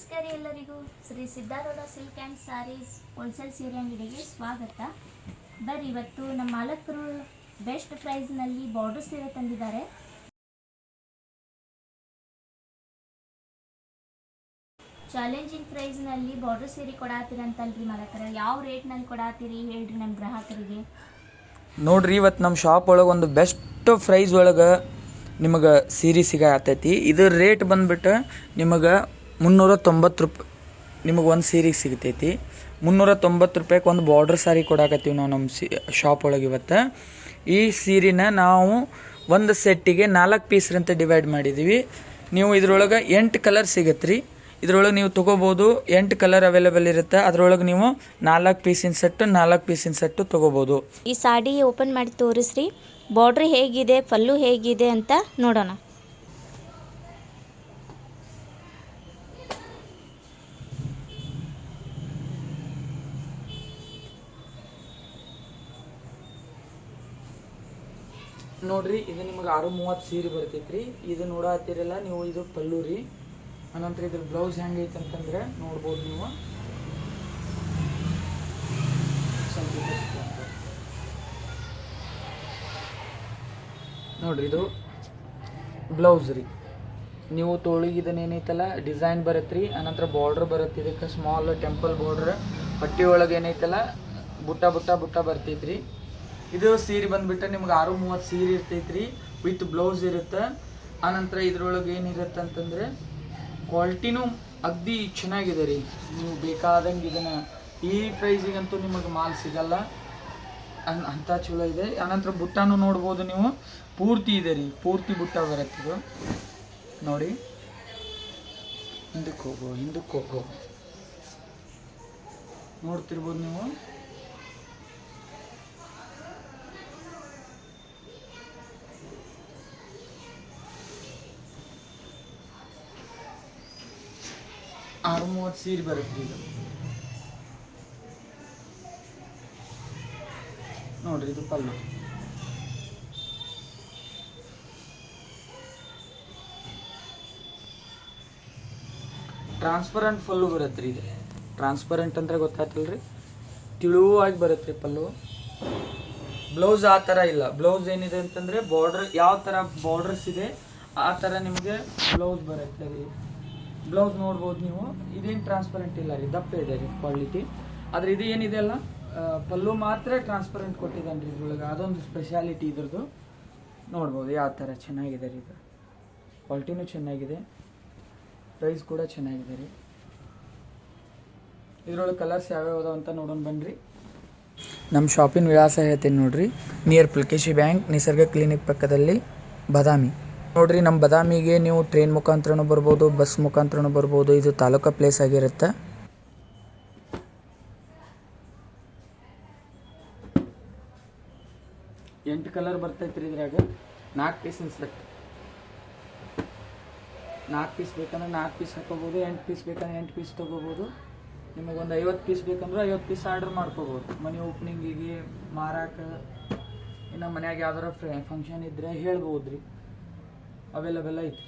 ನಮಸ್ಕಾರ ಎಲ್ಲರಿಗೂ. Shri Siddharudha silk and sarees wholesale ಸೀರೆ ಅಂಗಡಿಗೆ ಸ್ವಾಗತ. ಬರ್ರಿ, ಇವತ್ತು ನಮ್ಮ ಮಾಲಕರು ಬೆಸ್ಟ್ ಪ್ರೈಸ್ನಲ್ಲಿ ಬಾರ್ಡರ್ ಸೀರೆ ತಂದಿದ್ದಾರೆ. ಚಾಲೆಂಜಿಂಗ್ ಪ್ರೈಸ್ನಲ್ಲಿ ಬಾರ್ಡರ್ ಸೀರೆ ಕೊಡಾತೀರಂತಲ್ರಿ ಮಾಲಕರ. ಯಾವ ರೇಟ್ನಲ್ಲಿ ಕೊಡಾತೀರಿ ಹೇಳ್ರಿ ನಮ್ಮ ಗ್ರಾಹಕರಿಗೆ. ನೋಡ್ರಿ ಇವತ್ತು ನಮ್ಮ ಶಾಪ್ ಒಳಗೆ ಒಂದು ಬೆಸ್ಟ್ ಪ್ರೈಸ್ ಒಳಗೆ ನಿಮಗೆ ಸೀರೆ ಸಿಗತ್ತೈತಿ ಇದ್ರ ರೇಟ್ ಬಂದ್ಬಿಟ್ಟು ನಿಮಗೆ ಮುನ್ನೂರ ತೊಂಬತ್ತು ರೂಪಾಯಿ ನಿಮಗೆ ಒಂದು ಸೀರೆಗೆ ಸಿಗ್ತೈತಿ. ಮುನ್ನೂರ ತೊಂಬತ್ತು ರೂಪಾಯಿಗೆ ಒಂದು ಬಾರ್ಡ್ರ್ ಸಾರಿ ಕೊಡಾಕತ್ತೀವಿ ನಾವು ನಮ್ಮ ಸಿ ಶಾಪ್ ಒಳಗೆ ಇವತ್ತು. ಈ ಸೀರೆನ ನಾವು ಒಂದು ಸೆಟ್ಟಿಗೆ ನಾಲ್ಕು ಪೀಸ್ರಂತ ಡಿವೈಡ್ ಮಾಡಿದ್ದೀವಿ ನೀವು ಇದ್ರೊಳಗೆ ಎಂಟು ಕಲರ್ ಸಿಗತ್ತೆ ರೀ ಇದ್ರೊಳಗೆ ನೀವು ತೊಗೋಬೋದು, ಎಂಟು ಕಲರ್ ಅವೈಲೇಬಲ್ ಇರುತ್ತೆ. ಅದರೊಳಗೆ ನೀವು ನಾಲ್ಕು ಪೀಸಿನ ಸೆಟ್ಟು ನಾಲ್ಕು ಪೀಸಿನ ಸೆಟ್ಟು ತೊಗೋಬೋದು. ಈ ಸಾಡಿ ಓಪನ್ ಮಾಡಿ ತೋರಿಸ್ರಿ. ಬಾರ್ಡ್ರ್ ಹೇಗಿದೆ, ಪಲ್ಲು ಹೇಗಿದೆ ಅಂತ ನೋಡೋಣ. ನೋಡ್ರಿ, ಇದು ನಿಮಗೆ ಆರು ಮೂವತ್ತು ಸೀರೆ ಬರ್ತೈತ್ರಿ. ಇದು ನೋಡತ್ತೀರಲ್ಲ ನೀವು ಇದು ಪಲ್ಲು ರೀ. ಅನಂತರ ಇದ್ರ ಬ್ಲೌಸ್ ಹೆಂಗೈತೆ ಅಂತಂದ್ರೆ ನೋಡ್ಬೋದು ನೀವು. ನೋಡ್ರಿ, ಇದು ಬ್ಲೌಸ್ ರೀ. ನೀವು ತೋಳಿಗೆ ಡಿಸೈನ್ ಬರತ್ರಿ ಅನಂತರ ಬಾರ್ಡ್ರ್ ಬರುತ್ತೆ. ಇದಕ್ಕೆ ಸ್ಮಾಲ್ ಟೆಂಪಲ್ ಬಾರ್ಡ್ರ್ ಪಟ್ಟಿ ಒಳಗೆ ಏನೈತಲ್ಲ, ಬುಟ್ಟ ಬುಟ್ಟ ಬುಟ್ಟ ಬರ್ತೈತ್ರಿ. ಇದು ಸೀರೆ ಬಂದ್ಬಿಟ್ಟು ನಿಮ್ಗೆ ಆರು ಮೂವತ್ತು ಸೀರೆ ಇರ್ತೈತ್ರಿ ವಿತ್ ಬ್ಲೌಸ್ ಇರುತ್ತೆ. ಆನಂತರ ಇದ್ರೊಳಗೆ ಏನಿರುತ್ತೆ ಅಂತಂದ್ರೆ ಕ್ವಾಲಿಟಿನೂ ಅಗ್ದಿ ಚೆನ್ನಾಗಿದೆ ರೀ. ನೀವು ಬೇಕಾದಂಗೆ ಇದನ್ನ ಈ ಪ್ರೈಸಿಗಂತೂ ನಿಮಗೆ ಮಾಲ್ ಸಿಗಲ್ಲ. ಅನ್- ಅಂತ ಚಲೋ ಇದೆ. ಆನಂತರ ಬುಟ್ಟಾನು ನೋಡ್ಬೋದು ನೀವು. ಪೂರ್ತಿ ಇದೆ ರೀ. ಪೂರ್ತಿ ಬುಟ್ಟ ಬರುತ್ತೆ ಇದು. ನೋಡಿ. ಹಿಂದಕ್ಕೆ ಹೋಗೋ ಹಿಂದಕ್ಕೆ ಹೋಗೋ. ನೋಡ್ತಿರ್ಬೋದು ನೀವು. ಆರು ಮೂವತ್ತು ಸೀರೆ ಬರುತ್ತೆ ಇದು ನೋಡ್ರಿ, ಇದು ಪಲ್ಲು. ಟ್ರಾನ್ಸ್ಪರೆಂಟ್ ಫುಲ್ಲು ಬರುತ್ತೆ ರೀ ಇದು. ಟ್ರಾನ್ಸ್ಪರೆಂಟ್ ಅಂದರೆ ಗೊತ್ತಾಯ್ತಲ್ರಿ ತಿಳುವಾಗಿ ಬರುತ್ತೆ ರೀ ಪಲ್ಲು. ಬ್ಲೌಸ್ ಆ ಥರ ಇಲ್ಲ. ಬ್ಲೌಸ್ ಏನಿದೆ ಅಂತಂದ್ರೆ ಬಾರ್ಡರ್ ಯಾವ ಥರ ಬಾರ್ಡರ್ಸ್ ಇದೆ, ಆ ಥರ ನಿಮಗೆ ಬ್ಲೌಸ್ ಬರುತ್ತೆ ರೀ ಬ್ಲೌಸ್ ನೋಡ್ಬೋದು ನೀವು. ಇದೇನು ಟ್ರಾನ್ಸ್ಪರೆಂಟ್ ಇಲ್ಲ ರೀ, ದಪ್ಪ ಇದೆ ರೀ ಕ್ವಾಲಿಟಿ ಆದ್ರೆ ಇದು ಏನಿದೆ ಅಲ್ಲ ಪಲ್ಲು ಮಾತ್ರ ಟ್ರಾನ್ಸ್ಪರೆಂಟ್ ಕೊಟ್ಟಿದ್ದಾನೆ ರೀ ಇದ್ರೊಳಗೆ. ಅದೊಂದು ಸ್ಪೆಷಾಲಿಟಿ ಇದ್ರದ್ದು. ನೋಡ್ಬೋದು ಯಾವ ಥರ ಚೆನ್ನಾಗಿದೆ ರೀ ಇದು. ಕ್ವಾಲಿಟಿನೂ ಚೆನ್ನಾಗಿದೆ. ಪ್ರೈಸ್ ಕೂಡ ಚೆನ್ನಾಗಿದೆ ರೀ. ಇದ್ರೊಳಗೆ ಕಲರ್ಸ್ ಯಾವ್ಯಾವ ಅದಾವ ಅಂತ ನೋಡೋಣ ಬನ್ನಿರಿ ನಮ್ಮ ಶಾಪಿನ ವಿಳಾಸ ಹೇಳ್ತೀನಿ ನೋಡ್ರಿ. Near Pulakeshi bank, Nisarga clinic ಪಕ್ಕದಲ್ಲಿ ಬದಾಮಿ. ನೋಡ್ರಿ ನಮ್ಮ ಬದಾಮಿಗೆ ನೀವು ಟ್ರೈನ್ ಮುಖಾಂತರನೂ ಬರ್ಬೋದು ಬಸ್ ಮುಖಾಂತರನೂ ಬರ್ಬೋದು, ಇದು ತಾಲೂಕಾ ಪ್ಲೇಸ್ ಆಗಿರುತ್ತೆ. ಎಂಟು ಕಲರ್ ಬರ್ತೈತ್ರಿ ಇದ್ರಾಗ. ನಾಲ್ಕು ಪೀಸ್ ಇನ್ಸ್ಪೆಕ್ಟ್ ನಾಲ್ಕು ಪೀಸ್ ಬೇಕಂದ್ರೆ ನಾಲ್ಕು ಪೀಸ್ ಹಾಕೋಬೋದು, ಎಂಟು ಪೀಸ್ ಬೇಕಂದ್ರೆ ಎಂಟು ಪೀಸ್ ತೊಗೋಬೋದು. ನಿಮಗೆ ಒಂದು ಐವತ್ತು ಪೀಸ್ ಬೇಕಂದ್ರೆ ಐವತ್ತು ಪೀಸ್ ಆರ್ಡರ್ ಮಾಡ್ಕೋಬೋದು. ಮನೆ ಓಪನಿಂಗಿಗೆ ಮಾರಾಕ, ಇನ್ನು ಮನ್ಯಾಗ ಯಾವ್ದಾರ ಫ್ರೆ ಫಂಕ್ಷನ್ ಇದ್ದರೆ ಹೇಳ್ಬೋದು ರೀ ಅವೈಲೇಬಲ್ ಐತಿ